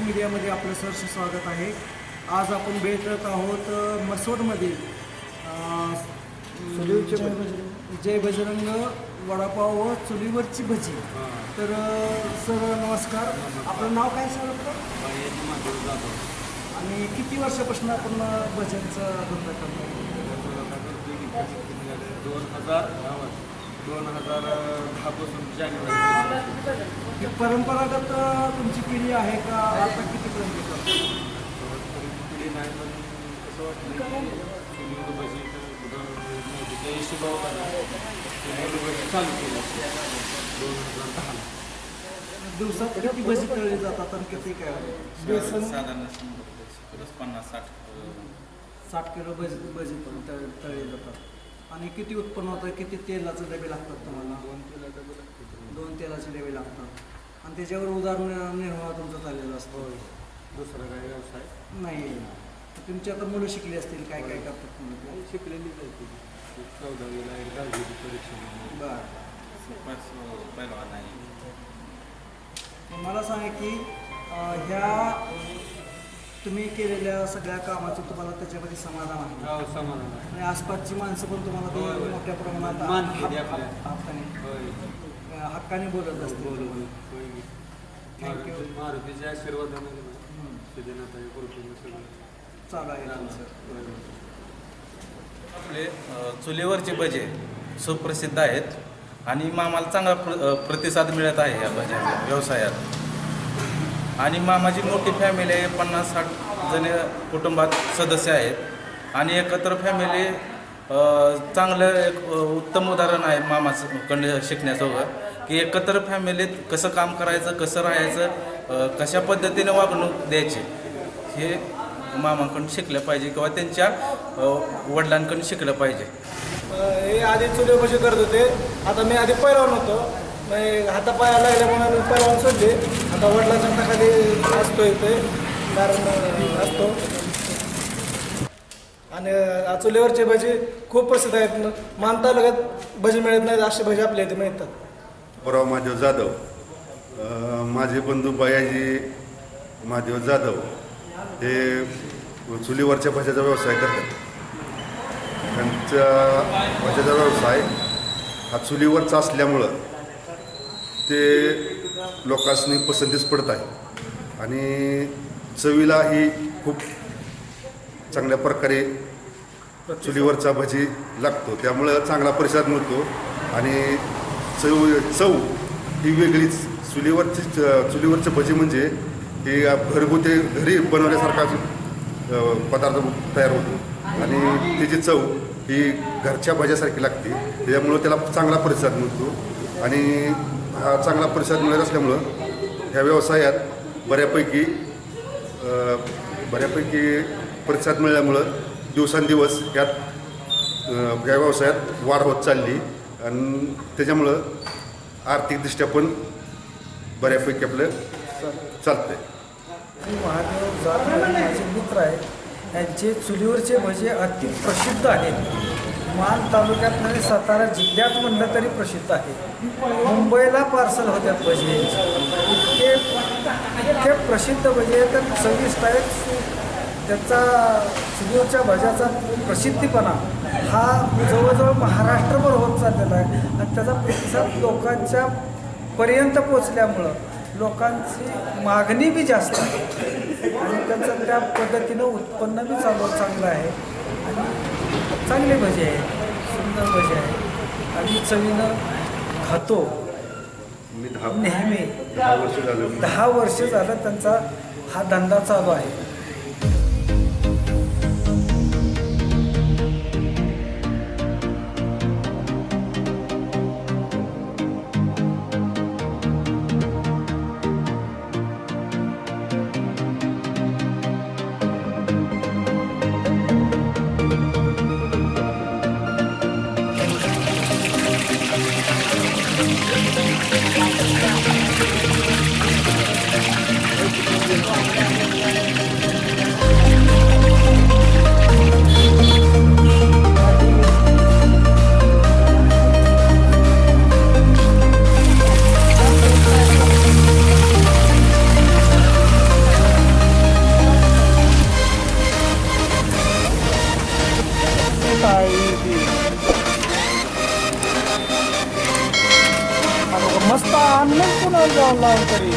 मीडियामध्ये आपलं सहर्ष स्वागत आहे. आज आपण भेटत आहोत चुलीवरची जय बजरंग वडापाव व चुलीवरची भजी. तर सर नमस्कार. आपलं नाव काय सर आणि किती वर्षापासून आपण भजनचा धंदा करतो दोन हजार दोन हजार दहापासून जानेवारी. ही परंपरागत तुमची पिढी आहे का आता कितीपर्यंत पुढे नाही पण कसं मोदीच्या हिशोबावर भजी चालू केली. दोन हजार दहाला दिवसात किती भजी तळली जातात आणि किती काय बेसन साधारण पन्नास साठ साठ किलो. भजी भजी पण तळ तळली जातात. आणि किती उत्पन्न होतं? किती तेलाचे डबे लागतात तुम्हाला? दोन डबे लागते दोन तेलाचे डबे लागतात. आणि त्याच्यावर उदाहरण निर्वाह तुमचा चाललेला असतो. दुसरा काय व्यवसाय? नाही. तुमची आता मुलं शिकली असतील काय काय करतात तुम्ही काही शिकलेली जायची चौदावीला दहावीची परीक्षा. बरं. मला सांगा की ह्या तुम्ही केलेल्या सगळ्या कामाचं तुम्हाला त्याच्यामध्ये समाधान आहे गाव समाधान आहे आणि आसपासची माणसं पण तुम्हाला ते होय, होय. मोठ्या प्रमाणात आपल्या. हक्काने होय हक्काने बोलत. होय Thank you. मारुती- मारुतीच्या आशीर्वादाने ना हम्म. सिद्धनाथाच्या कृपेने सगळं चालू आहे तुमचं होय. आपले अ, चुलीवरचे भजे सुप्रसिद्ध आहेत आणि मामाला चांगला प्र अ, प्रतिसाद मिळत आहे या भज्या व्यवसायात आणि मामाची मोठी फॅमिली आहे पन्नास साठ जण कुटुंबात सदस्य आहेत. आणि एकत्र फॅमिली चांगलं एक उत्तम उदाहरण आहे मामाचं कडे की एकत्र फॅमिलीत कसं काम करायचं कसं राहायचं कशा पद्धतीने वागणूक द्यायची हे मामाकडून शिकलं पाहिजे किंवा त्यांच्या वडिलांकडून शिकलं पाहिजे. हे आधी चुले कसे करत होते. आता मी आधी पैलवान होतो मग हातापाया लागल्यामुळे मी पैलवान सोडले आता वडिलांच्या खाली असतो इथे कारण असतो. आणि चुलीवरचे भजी खूप प्रसिद्ध आहेत. मान तालुक्यात भजी मिळत नाहीत असे भजी आपल्या इथे मिळतात. बरोबर महादेव जाधव. माझे बंधू बयाजी महादेव जाधव. हे चुलीवरच्या भाज्याचा व्यवसाय करतात. त्यांचा भाज्याचा व्यवसाय हा चुलीवरचा असल्यामुळं ते लोकांनी पसंतीस पडत आहे. आणि चवीला ही खूप चांगल्या प्रकारे चुलीवरचा भजी लागतो. त्यामुळं चांगला प्रतिसाद मिळतो. आणि चव चव ही वेगळीच. चुलीवरची चुलीवरचे भजी म्हणजे हे घरगुती घरी बनवल्यासारखा पदार्थ तयार होतो. आणि त्याची चव ही घरच्या भाज्यासारखी लागते. त्याच्यामुळं त्याला चांगला प्रतिसाद मिळतो. आणि हा चांगला प्रतिसाद मिळत असल्यामुळं ह्या व्यवसायात बऱ्यापैकी बऱ्यापैकी प्रतिसाद मिळाल्यामुळं दिवसांदिवस यात या व्यवसायात वाढ होत चालली. आणि त्याच्यामुळं आर्थिकदृष्ट्या पण बऱ्यापैकी आपलं चालतंय. मी महादेव जाधव माझे मित्र आहेत. यांचे चुलीवरचे भजे अति प्रसिद्ध आहेत. मान तालुक्यात म्हणजे सातारा जिल्ह्यात म्हणलं तरी प्रसिद्ध आहे. मुंबईला पार्सल होत्यात भजे. इतके इतके प्रसिद्ध भजे आहेत तर सव्वीस तारीख त्याचा चुलीवरच्या भज्याचा प्रसिद्धीपणा हा जवळजवळ महाराष्ट्रभर होत चाललेला आहे. आणि त्याचा प्रतिसाद लोकांच्या पर्यंत पोचल्यामुळं लोकांची मागणी बी जास्त आहे. आणि त्याचं त्या पद्धतीनं उत्पन्न बी चालू चांगलं आहे. चांगले भजे आहेत सुंदर भजे आहेत. आणि चवीनं खातो. मी दहा नेहमी. दहा वर्ष झालं. दहा वर्ष झालं त्यांचा हा धंदा चालू आहे. मस्त अन्न कुणाला जाऊन लावून तरी